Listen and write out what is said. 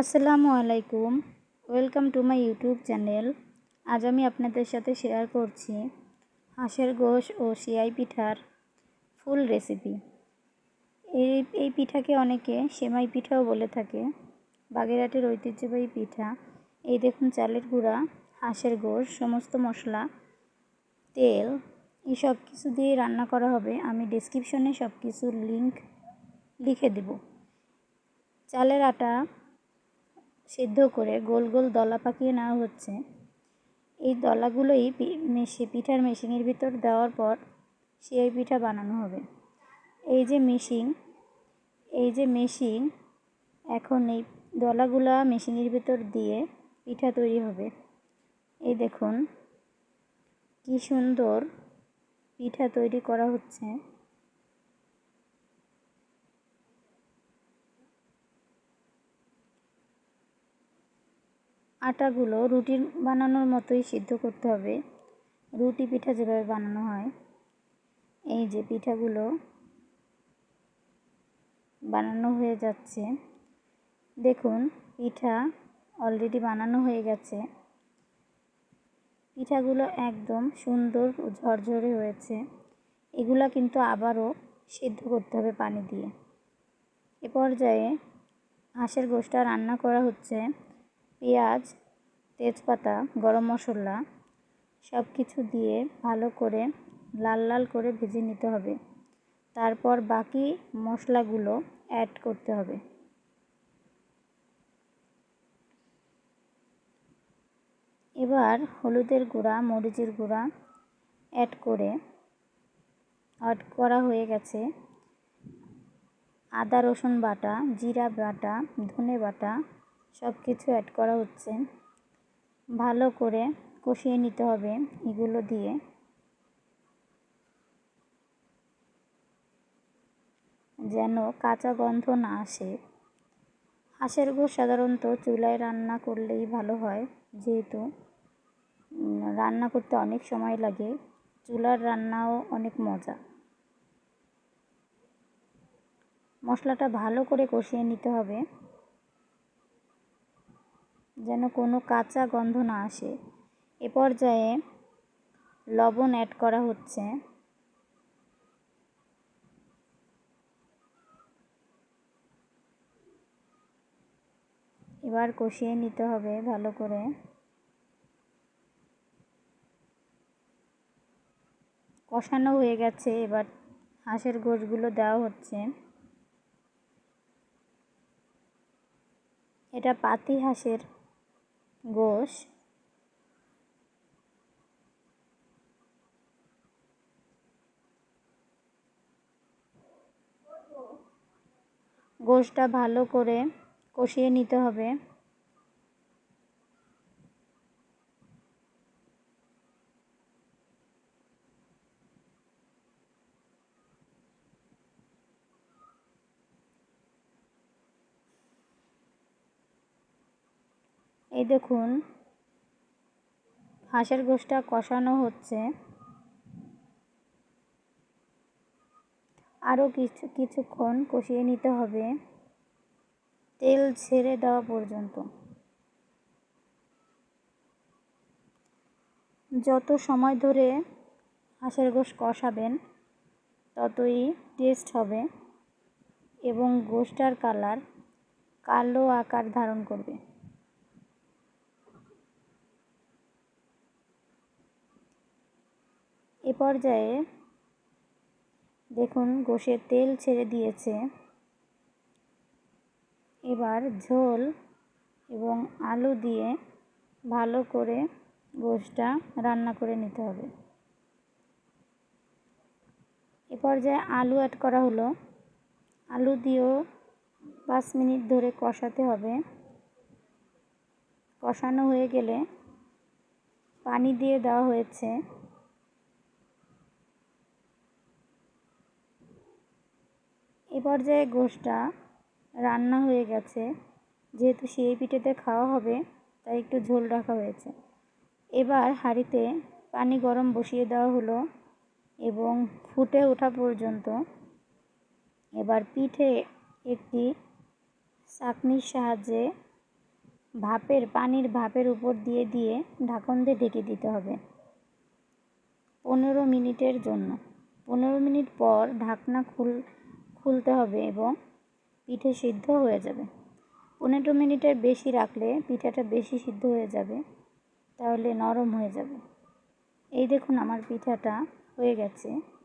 আসসালামু আলাইকুম। Welcome to my YouTube channel আজ আমি আপনাদের সাথে শেয়ার করছি হাঁসের গোশ ও সিআই পিঠার ফুল রেসিপি এই এই পিঠাকে অনেকে সেমাই পিঠাও বলে থাকে। বাগেরহাটের ঐতিহ্যবাহী পিঠা। এই দেখুন চালের গুঁড়া, হাঁসের গোশ, সমস্ত মশলা, তেল। এই সব কিছু দিয়ে রান্না করা হবে। আমি ডিসক্রিপশনে সব কিছুর লিঙ্ক লিখে দেব। চালের আটা সিদ্ধ করে গোল গোল দলা পাকিয়ে নেওয়া হচ্ছে। এই দলাগুলোই মেশে, পিঠার মেশিনের ভিতর দেওয়ার পর সেই পিঠা বানানো হবে। এই যে মেশিন, এই যে মেশিন, এখন এই দলাগুলা মেশিনের ভিতর দিয়ে পিঠা তৈরি হবে। এই দেখুন, কি সুন্দর পিঠা তৈরি করা হচ্ছে। আটাগুলো রুটি বানানোর মতোই সিদ্ধ করতে হবে। রুটি পিঠা যেভাবে বানানো হয়, এই যে পিঠাগুলো বানানো হয়ে যাচ্ছে। দেখুন, পিঠা অলরেডি বানানো হয়ে গেছে। পিঠাগুলো একদম সুন্দর ঝরঝরে হয়েছে। এগুলা কিন্তু আবারও সিদ্ধ করতে হবে পানি দিয়ে। এ পর্যায়ে হাঁসের গোষ্ঠটা রান্না করা হচ্ছে। পেঁয়াজ তেজপাতা, গরম মশলা সব কিছু দিয়ে ভালো করে লাল লাল করে ভেজে নিতে হবে। তারপর বাকি মশলাগুলো অ্যাড করতে হবে। এবার হলুদের গুঁড়া, মরিচের গুঁড়া অ্যাড করে অ্যাড করা হয়ে গেছে। আদা, রসুন বাটা, জিরা বাটা, ধনে বাটা সব কিছু অ্যাড করা হচ্ছে। ভালো করে কষিয়ে নিতে হবে এগুলো দিয়ে। যেন কাঁচা গন্ধ না আসে। হাঁসের গোশ সাধারণত চুলায় রান্না করলেই ভালো হয়, যেহেতু রান্না করতে অনেক সময় লাগে, চুলার রান্নাও অনেক মজা। মশলাটা ভালো করে কষিয়ে নিতে হবে। যেন কোনো কাঁচা গন্ধ না আসে। এ পর্যায়ে লবণ অ্যাড করা হচ্ছে। এবার কষিয়ে নিতে হবে ভালো করে। কষানো হয়ে গেছে, এবার হাঁসের গোশগুলো দেওয়া হচ্ছে। এটা পাতি হাঁসের গোশ। গোশটা ভালো করে কষিয়ে নিতে হবে। এই দেখুন, হাঁসের গোশটা কষানো হচ্ছে। আরও কিছু, কিছুক্ষণ কষিয়ে নিতে হবে। তেল ছেড়ে দেওয়া পর্যন্ত। যত সময় ধরে হাঁসের গোশ কষাবেন, ততই টেস্ট হবে এবং গোশটার কালার কালো আকার ধারণ করবে। পর্যায়ে দেখুন গোশের তেল ছেড়ে দিয়েছে। এবার ঝোল এবং আলু দিয়ে ভালো করে গোশটা রান্না করে নিতে হবে। এ পর্যায়ে আলু অ্যাড করা হলো। আলু দিয়েও পাঁচ মিনিট ধরে কষাতে হবে। কষানো হয়ে গেলে পানি দিয়ে দেওয়া হয়েছে। এ পর্যায়ে গোশটা রান্না হয়ে গেছে। যেহেতু সেই পিঠেতে খাওয়া হবে, তাই একটু ঝোল রাখা হয়েছে। এবার হাঁড়িতে পানি গরম বসিয়ে দেওয়া হলো এবং ফুটে ওঠা পর্যন্ত এবার পিঠে একটি চাকনির সাহায্যে ভাপের, পানির ভাপের উপর দিয়ে দিয়ে ঢাকন দিয়ে ঢেকে দিতে হবে পনেরো মিনিটের জন্য। পনেরো মিনিট পর ঢাকনা খুল খুলতে হবে এবং পিঠে সিদ্ধ হয়ে যাবে। পনেরো মিনিটের বেশি রাখলে পিঠাটা বেশি সিদ্ধ হয়ে যাবে, তাহলে নরম হয়ে যাবে। এই দেখুন আমার পিঠাটা হয়ে গেছে।